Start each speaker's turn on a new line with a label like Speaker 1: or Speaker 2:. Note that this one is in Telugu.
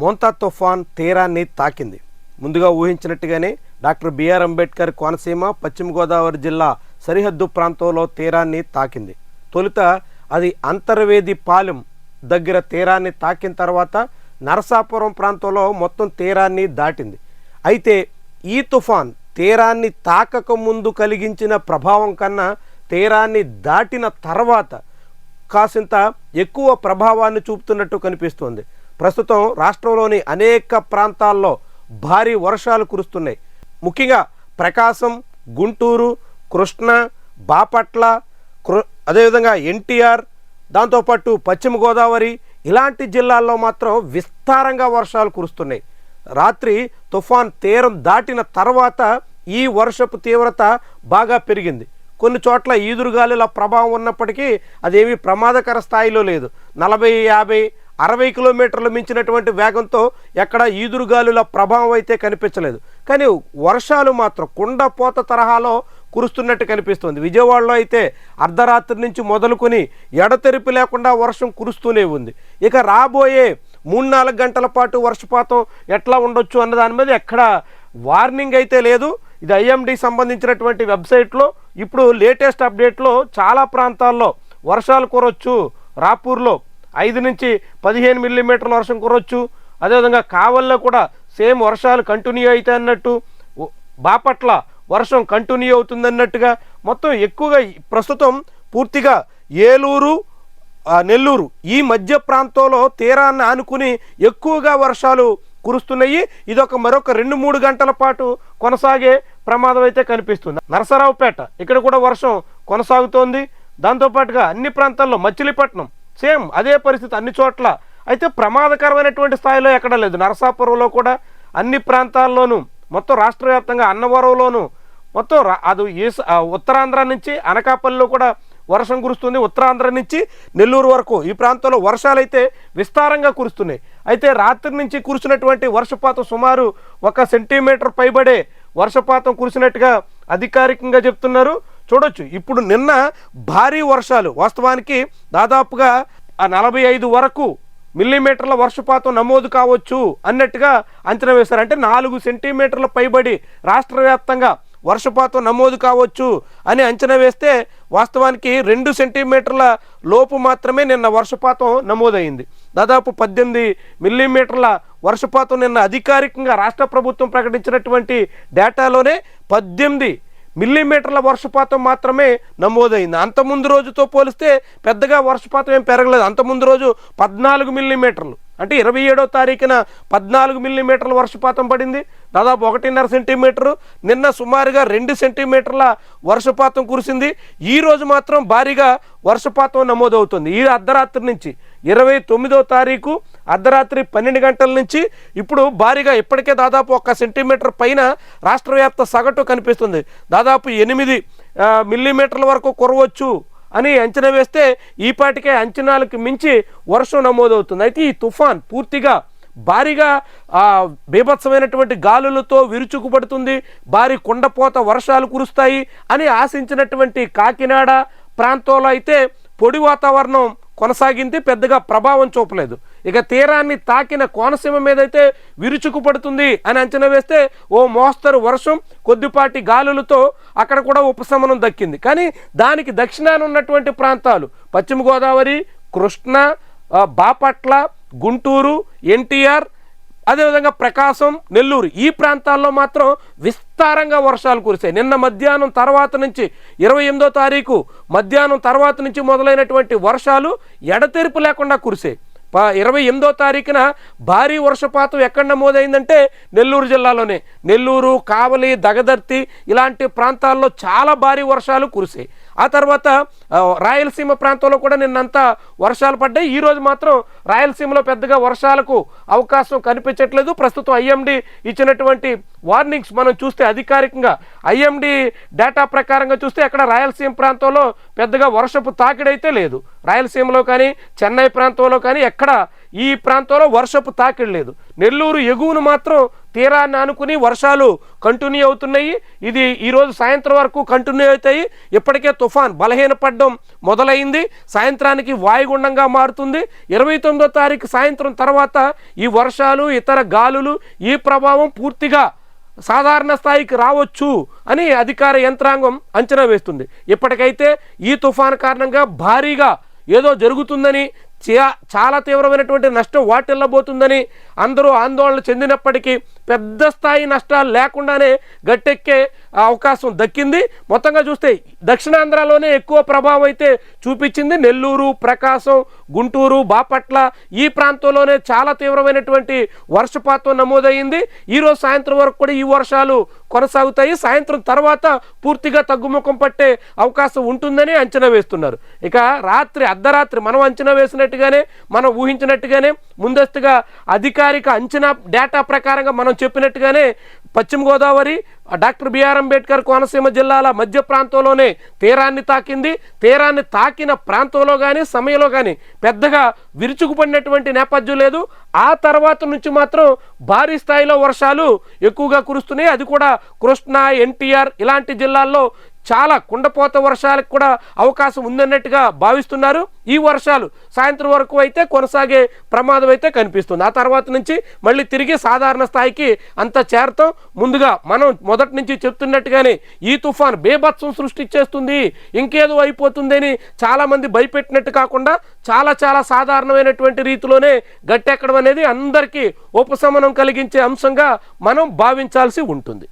Speaker 1: మోంతా తుఫాన్ తీరాన్ని తాకింది. ముందుగా ఊహించినట్టుగానే డాక్టర్ బిఆర్ అంబేద్కర్ కోనసీమ పశ్చిమ గోదావరి జిల్లా సరిహద్దు ప్రాంతంలో తీరాన్ని తాకింది. తొలుత అది అంతర్వేది పాలెం దగ్గర తీరాన్ని తాకిన తర్వాత నరసాపురం ప్రాంతంలో మొత్తం తీరాన్ని దాటింది. అయితే ఈ తుఫాన్ తీరాన్ని తాకక ముందు కలిగించిన ప్రభావం కన్నా తీరాన్ని దాటిన తర్వాత కాసింత ఎక్కువ ప్రభావాన్ని చూపుతున్నట్టు కనిపిస్తోంది. ప్రస్తుతం రాష్ట్రంలోని అనేక ప్రాంతాల్లో భారీ వర్షాలు కురుస్తున్నాయి. ముఖ్యంగా ప్రకాశం గుంటూరు కృష్ణ బాపట్ల కృ అదేవిధంగా ఎన్టీఆర్ దాంతోపాటు పశ్చిమ గోదావరి ఇలాంటి జిల్లాల్లో మాత్రం విస్తారంగా వర్షాలు కురుస్తున్నాయి. రాత్రి తుఫాన్ తీరం దాటిన తర్వాత ఈ వర్షపు తీవ్రత బాగా పెరిగింది. కొన్ని చోట్ల ఈదురుగాలుల ప్రభావం ఉన్నప్పటికీ అదేమీ ప్రమాదకర స్థాయిలో లేదు. నలభై యాభై అరవై కిలోమీటర్లు మించినటువంటి వేగంతో ఎక్కడ ఈదురుగాలుల ప్రభావం అయితే కనిపించలేదు. కానీ వర్షాలు మాత్రం కుండపోత తరహాలో కురుస్తున్నట్టు కనిపిస్తుంది. విజయవాడలో అయితే అర్ధరాత్రి నుంచి మొదలుకొని ఎడతెరిపి లేకుండా వర్షం కురుస్తూనే ఉంది. ఇక రాబోయే మూడు నాలుగు గంటల పాటు వర్షపాతం ఎట్లా ఉండొచ్చు అన్న దాని మీద ఎక్కడ వార్నింగ్ అయితే లేదు. ఇది ఐఎండి సంబంధించినటువంటి వెబ్సైట్లో ఇప్పుడు లేటెస్ట్ అప్డేట్లో చాలా ప్రాంతాల్లో వర్షాలు కురొచ్చు. రాపూర్లో ఐదు నుంచి పదిహేను మిల్లీమీటర్ల వర్షం కురవచ్చు అదేవిధంగా కావల్లో కూడా సేమ్ వర్షాలు కంటిన్యూ అవుతాయి అన్నట్టు బాపట్ల వర్షం కంటిన్యూ అవుతుందన్నట్టుగా మొత్తం ఎక్కువగా ప్రస్తుతం పూర్తిగా ఏలూరు నెల్లూరు ఈ మధ్య ప్రాంతంలో తీరాన్ని ఆనుకుని ఎక్కువగా వర్షాలు కురుస్తున్నాయి. ఇది ఒక మరొక రెండు మూడు గంటల పాటు కొనసాగే ప్రమాదం అయితే కనిపిస్తుంది. నరసరావుపేట ఇక్కడ కూడా వర్షం కొనసాగుతోంది. దాంతోపాటుగా అన్ని ప్రాంతాల్లో మచిలీపట్నం సేమ్ అదే పరిస్థితి అన్ని చోట్ల. అయితే ప్రమాదకరమైనటువంటి స్థాయిలో ఎక్కడ లేదు. నరసాపురంలో కూడా అన్ని ప్రాంతాల్లోనూ మొత్తం రాష్ట్ర వ్యాప్తంగా అన్నవరంలోనూ మొత్తం రా- అది ఈస ఉత్తరాంధ్ర నుంచి అనకాపల్లిలో కూడా వర్షం కురుస్తుంది. ఉత్తరాంధ్ర నుంచి నెల్లూరు వరకు ఈ ప్రాంతంలో వర్షాలు అయితే విస్తారంగా కురుస్తున్నాయి. అయితే రాత్రి నుంచి కురిసినటువంటి వర్షపాతం సుమారు ఒక సెంటీమీటర్ పైబడే వర్షపాతం కురిసినట్టుగా అధికారికంగా చెప్తున్నారు. చూడొచ్చు. ఇప్పుడు నిన్న భారీ వర్షాలు. వాస్తవానికి దాదాపుగా ఆ నలభై ఐదు వరకు మిల్లీమీటర్ల వర్షపాతం నమోదు కావచ్చు అన్నట్టుగా అంచనా వేశారు. అంటే నాలుగు సెంటీమీటర్ల పైబడి రాష్ట్ర వ్యాప్తంగా వర్షపాతం నమోదు కావచ్చు అని అంచనా వేస్తే వాస్తవానికి రెండు సెంటీమీటర్ల లోపు మాత్రమే నిన్న వర్షపాతం నమోదైంది దాదాపు పద్దెనిమిది మిల్లీమీటర్ల వర్షపాతం నిన్న అధికారికంగా రాష్ట్ర ప్రభుత్వం ప్రకటించినటువంటి డేటాలోనే పద్దెనిమిది మిల్లీమీటర్ల వర్షపాతం మాత్రమే నమోదైంది. అంత ముందు రోజుతో పోలిస్తే పెద్దగా వర్షపాతం ఏం పెరగలేదు. అంత ముందు రోజు పద్నాలుగు మిల్లీమీటర్లు. అంటే ఇరవై ఏడో తారీఖున పద్నాలుగు మిల్లీమీటర్ల వర్షపాతం పడింది. దాదాపు ఒకటిన్నర సెంటీమీటరు. నిన్న సుమారుగా రెండు సెంటీమీటర్ల వర్షపాతం కురిసింది. ఈ రోజు మాత్రం భారీగా వర్షపాతం నమోదవుతుంది. ఈ అర్ధరాత్రి నుంచి ఇరవై తొమ్మిదో తారీఖు అర్ధరాత్రి పన్నెండు గంటల నుంచి ఇప్పుడు భారీగా ఇప్పటికే దాదాపు ఒక సెంటీమీటర్ పైన రాష్ట్రవ్యాప్త సగటు కనిపిస్తుంది. దాదాపు ఎనిమిది మిల్లీమీటర్ల వరకు కురవచ్చు. అని అంచనా వేస్తే ఈపాటికే అంచనాలకు మించి వర్షం నమోదవుతుంది. అయితే ఈ తుఫాన్ పూర్తిగా భారీగా బీభత్సమైనటువంటి గాలులతో విరుచుకుపడుతుంది. భారీ కుండపోత వర్షాలు కురుస్తాయి అని ఆశించినటువంటి కాకినాడ ప్రాంతంలో అయితే పొడి వాతావరణం కొనసాగింది పెద్దగా ప్రభావం చూపలేదు. ఇక తీరాన్ని తాకిన కోనసీమ మీద అయితే విరుచుకుపడుతుంది అని అంచనా వేస్తే ఓ మోస్తరు వర్షం కొద్దిపాటి గాలులతో అక్కడ కూడా ఉపశమనం దక్కింది. కానీ దానికి దక్షిణాన ఉన్నటువంటి ప్రాంతాలు పశ్చిమ గోదావరి కృష్ణా బాపట్ల గుంటూరు ఎన్టీఆర్ అదేవిధంగా ప్రకాశం నెల్లూరు ఈ ప్రాంతాల్లో మాత్రం విస్తారంగా వర్షాలు కురిశాయి. నిన్న మధ్యాహ్నం తర్వాత నుంచి ఇరవై ఎనిమిదో తారీఖు మధ్యాహ్నం తర్వాత నుంచి మొదలైనటువంటి వర్షాలు ఎడతెరిపి లేకుండా కురిశాయి. ప ఇరవై ఎనిమిదో తారీఖున భారీ వర్షపాతం ఎక్కడ నమోదైందంటే నెల్లూరు జిల్లాలోనే. నెల్లూరు కావలి దగదర్తి ఇలాంటి ప్రాంతాల్లో చాలా భారీ వర్షాలు కురిశాయి. ఆ తర్వాత రాయలసీమ ప్రాంతంలో కూడా నిన్నంతా వర్షాలు పడ్డాయి. ఈరోజు మాత్రం రాయలసీమలో పెద్దగా వర్షాలకు అవకాశం కనిపించట్లేదు. ప్రస్తుతం ఐఎండి ఇచ్చినటువంటి వార్నింగ్స్ మనం చూస్తే అధికారికంగా ఐఎండి డేటా ప్రకారంగా చూస్తే అక్కడ రాయలసీమ ప్రాంతంలో పెద్దగా వర్షపు తాకిడైతే లేదు. రాయలసీమలో కానీ చెన్నై ప్రాంతంలో కానీ ఎక్కడ
Speaker 2: ఈ ప్రాంతంలో వర్షపు తాకిడి లేదు. నెల్లూరు ఎగువను మాత్రం తీరాన్ని ఆనుకుని వర్షాలు కంటిన్యూ అవుతున్నాయి. ఇది ఈరోజు సాయంత్రం వరకు కంటిన్యూ అవుతాయి. ఇప్పటికే తుఫాన్ బలహీనపడడం మొదలైంది. సాయంత్రానికి వాయుగుండంగా మారుతుంది. ఇరవై తొమ్మిదో తారీఖు సాయంత్రం తర్వాత ఈ వర్షాలు ఇతర గాలులు ఈ ప్రభావం పూర్తిగా సాధారణ స్థాయికి రావచ్చు అని అధికార యంత్రాంగం అంచనా వేస్తుంది. ఇప్పటికైతే ఈ తుఫాన్ కారణంగా భారీగా ఏదో జరుగుతుందని చాలా తీవ్రమైనటువంటి నష్టం వాటిల్లబోతుందని అందరూ ఆందోళన చెందినప్పటికీ పెద్ద స్థాయి నష్టాలు లేకుండానే గట్టెక్కే అవకాశం దక్కింది. మొత్తంగా చూస్తే దక్షిణాంధ్రలోనే ఎక్కువ ప్రభావం అయితే చూపించింది. నెల్లూరు ప్రకాశం గుంటూరు బాపట్ల ఈ ప్రాంతంలోనే చాలా తీవ్రమైనటువంటి వర్షపాతం నమోదయ్యింది. ఈరోజు సాయంత్రం వరకు కూడా ఈ వర్షాలు కొనసాగుతాయి. సాయంత్రం తర్వాత పూర్తిగా తగ్గుముఖం పట్టే అవకాశం ఉంటుందని అంచనా వేస్తున్నారు. ఇక రాత్రి అర్ధరాత్రి మనం అంచనా వేసినట్టుగానే మనం ఊహించినట్టుగానే ముందస్తుగా అధికారిక అంచనా డేటా ప్రకారంగా మనం చెప్పినట్టుగానే పశ్చిమ Godavari doctor B R Ambedkar Konaseema జిల్లాల మధ్య ప్రాంతంలోనే తీరాన్ని తాకింది. తీరాన్ని తాకిన ప్రాంతంలో కానీ సమయంలో కానీ పెద్దగా విరుచుకుపడినటువంటి నేపథ్యం లేదు. ఆ తర్వాత నుంచి మాత్రం భారీ స్థాయిలో వర్షాలు ఎక్కువగా కురుస్తున్నాయి. అది కూడా కృష్ణా ఎన్టీఆర్ ఇలాంటి జిల్లాల్లో చాలా కుండపోత వర్షాలకు కూడా అవకాశం ఉందన్నట్టుగా భావిస్తున్నారు. ఈ వర్షాలు సాయంత్రం వరకు అయితే కొనసాగే ప్రమాదం అయితే కనిపిస్తుంది. ఆ తర్వాత నుంచి మళ్ళీ తిరిగి సాధారణ స్థాయికి అంత చేరతాం ముందుగా మనం మొదటి నుంచి చెప్తున్నట్టుగానే ఈ తుఫాన్ బేభత్సం సృష్టించేస్తుంది. ఇంకేదో అయిపోతుందని అని చాలామంది భయపెట్టినట్టు కాకుండా చాలా చాలా సాధారణమైనటువంటి రీతిలోనే గట్టెక్కడం అనేది అందరికీ ఉపశమనం కలిగించే అంశంగా మనం భావించాల్సి ఉంటుంది.